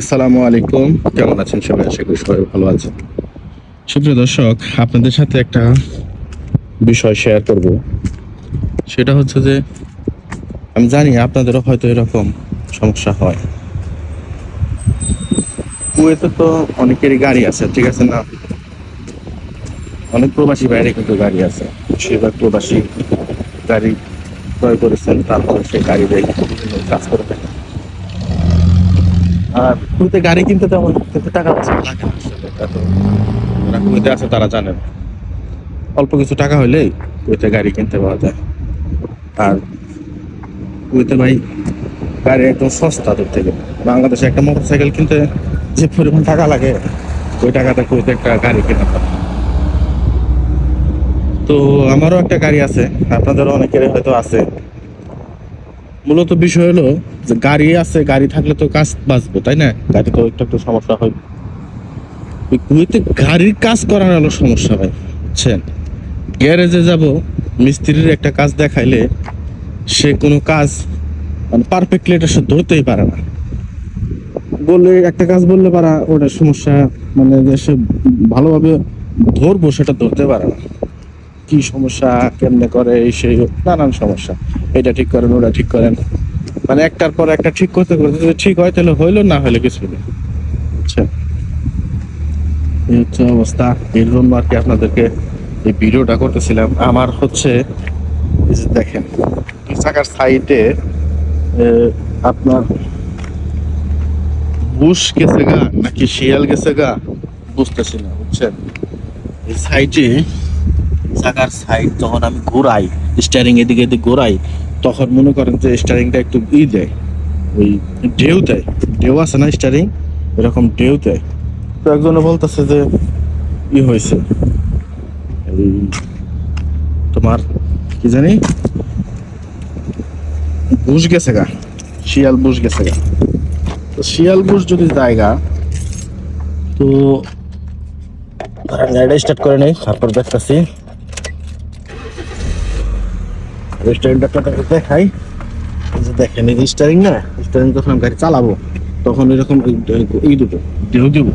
আসসালামু আলাইকুম। কেমন আছেন সবাই? আশা করি সবাই ভালো আছেন। সুপ্রিয় দর্শক, আপনাদের সাথে একটা বিষয় শেয়ার করব। সেটা হচ্ছে যে, আমি জানি আপনাদেরও হয়তো এরকম সমস্যা হয়। কুয়েতে তো অনেকেরই গাড়ি আছে, ঠিক আছে না? অনেক প্রবাসী বাইরে কিন্তু গাড়ি আছে। বেশিরভাগ প্রবাসী গাড়ি ক্রয় করেছেন, তারপর সেই গাড়ি দিয়ে কাজ করে আর কুয়েতে গাড়ি কিনতে তেমন কিন্তু টাকা পয়সা লাগে না। তা তো যারা কুয়েতে আছে তারা জানেন অল্প কিছু টাকা হইলেই কুয়েতে গাড়ি কিনতে পাওয়া যায়। আর কুয়েতে ভাই, গাড়ি একদম সস্তা দূর থেকে। বাংলাদেশে একটা মোটর সাইকেল কিনতে যে পরিমাণ টাকা লাগে, ওই টাকাটা কুয়েতে একটা গাড়ি কেনা পারে। তো আমারও একটা গাড়ি আছে, আপনাদেরও অনেকের হয়তো আছে। মূলত বিষয় হলো যে গাড়ি আছে, গাড়ি থাকলে তো কাজ বাঁচবো, তাই না? গাড়ি তো একটু একটু সমস্যা হয়। কুয়েতে গাড়ির কাজ করার হলো সমস্যা ভাই বুঝছেন? গ্যারেজে যাব, মিস্ত্রির একটা কাজ দেখাইলে সে কোনো কাজ মানে পারফেক্টলি এটা সে ধরতেই পারে না। বললে একটা কাজ বললে পারা, ওটা সমস্যা মানে যে সে ভালোভাবে ধরবো সেটা ধরতে পারে না। কি সমস্যা, কেমনে করে সেই নানান সমস্যা। এটা ঠিক করেন, ওটা ঠিক করেন। মানে একটার পর একটা ঠিক করতে করতে যদি ঠিক হয়, তাহলে হইল, না হলে কিছু নেই আচ্ছা। এই হচ্ছে অবস্থা। এর জন্য আর কি আপনাদেরকে এই ভিডিওটা করতেছিলাম। আমার হচ্ছে দেখেন দুই চাকার সাইডে আপনার বুশ গেছে গা, নাকি শিয়াল গেছে গা? বুঝতেছি না, বুঝছেন? এই সাইডে চাকার সাইড যখন আমি ঘোরাই স্টারিং এদিকে এদিকে ঘোরাই, তখন মনে করেন যে স্টারিংটা একটু ই দেয়। ওই ঢেউ দেয়। ঢেউ আছে না স্টারিং এরকম ঢেউ দেয়। তো একজনে বলতেছে যে, ই হয়েছে। তোমার, কি জানি? বুঝ গেছে গা। শিয়াল বুঝ গেছে গা। তো শিয়াল বুঝ যদি জায়গা তো গাড়িটা স্টার্ট করে নেই, তারপর দেখতেছি রেস্টুরেন্টটা দেখাই। যে দেখেন, এই স্টারিং না স্টারিং যখন গাড়ি চালাবো, তখন এরকম এই- দুটো ঢেউ দিব।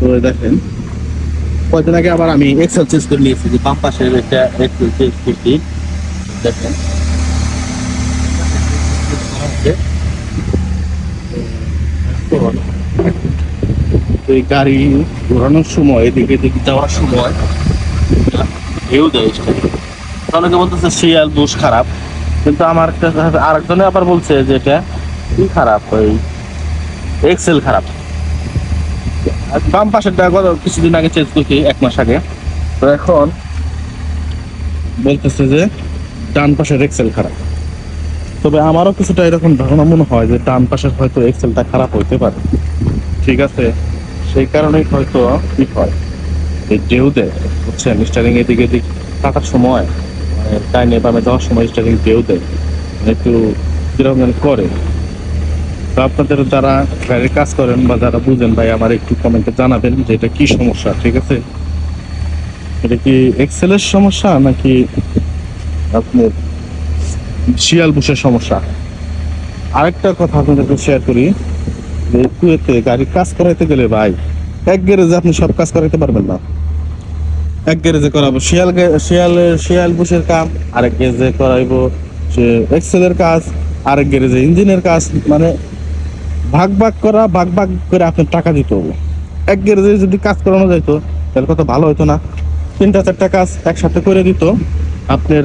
তো দেখেন কয়দিন আগে আবার আমি এক্সেল চেঞ্জ করে নিয়েছি যে বাম পাশের একটা এক্সেল চেঞ্জ করছি। দেখেন। তো এই গাড়ি ঘোরানোর সময়, এদিকে এদিকে যাওয়ার সময় ঢেউ দেয় অনেকে বলতেছে, শিয়াল বুশ খারাপ। কিন্তু আমার আরেকজনে আবার বলছে যে, এটা কি খারাপ? ওই এক্সেল খারাপ। বাম পাশেরটা গত কিছুদিন আগে চেঞ্জ করছি, এক মাস আগে। তো এখন বলতেছে যে, ডান পাশের এক্সেল খারাপ। তবে আমারও কিছুটা এরকম ধারণা মনে হয় যে, ডান পাশের হয়তো এক্সেলটা খারাপ হইতে পারে। ঠিক আছে? সেই কারণেই হয়তো কি হয়? এই ঢেউ দেয় বুঝছেন স্টারিং এদিকে এদিক কাটার সময় ডাইনে বামে যাওয়ার সময় স্টারিং ঢেউ দেয় মানে একটু কীরকম করে। তো আপনাদের যারা গাড়ির কাজ করেন বা যারা বুঝেন ভাই, আমার একটু কমেন্টে জানাবেন যে এটা কি সমস্যা, ঠিক আছে? এটা কি এক্সেলের সমস্যা নাকি আপনার শিয়াল বুশের সমস্যা? আরেকটা কথা আপনাদেরকে শেয়ার করি, যে কুয়েতে গাড়ির কাজ করাইতে গেলে ভাই, এক গ্যারেজে আপনি সব কাজ করাইতে পারবেন না। এক গ্যারেজে করাবো। শিয়াল শিয়ালের শিয়াল বুশের কাম আরেক গ্যারেজে করাইবো সে এক্সেলের কাজ, আরেক গ্যারেজে ইঞ্জিনের কাজ মানে ভাগ ভাগ করা, ভাগ ভাগ করে আপনার টাকা দিতে হবে। এক গ্যারেজে যদি কাজ করানো যাইতো, তাহলে কত ভালো হতো না? তিনটা চারটা কাজ একসাথে করে দিত, আপনার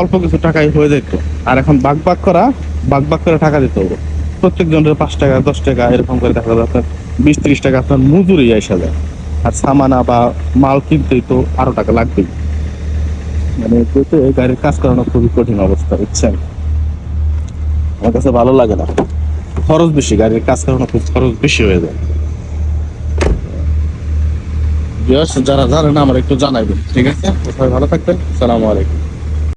অল্প কিছু টাকাই হয়ে যেত আর এখন ভাগ ভাগ করা, ভাগ ভাগ করে টাকা দিতে হবে। প্রত্যেক জনের পাঁচ টাকা, দশ টাকা, এরকম করে দেখা যাবে আপনার বিশ ত্রিশ টাকা আপনার মজুরি আসা যায়। আর সামানা বা মাল কিনতেই তো আরও টাকা লাগবেই। মানে এতে গাড়ির কাজ করানো খুবই কঠিন অবস্থা, বুঝছেন? আমার কাছে ভালো লাগে না। খরচ বেশি, গাড়ির কাজ করানো খুব খরচ বেশি হয়ে যায়। যারা জানেন আমার একটু জানাইবেন, ঠিক আছে? ভালো থাকবেন, সালামু আলাইকুম।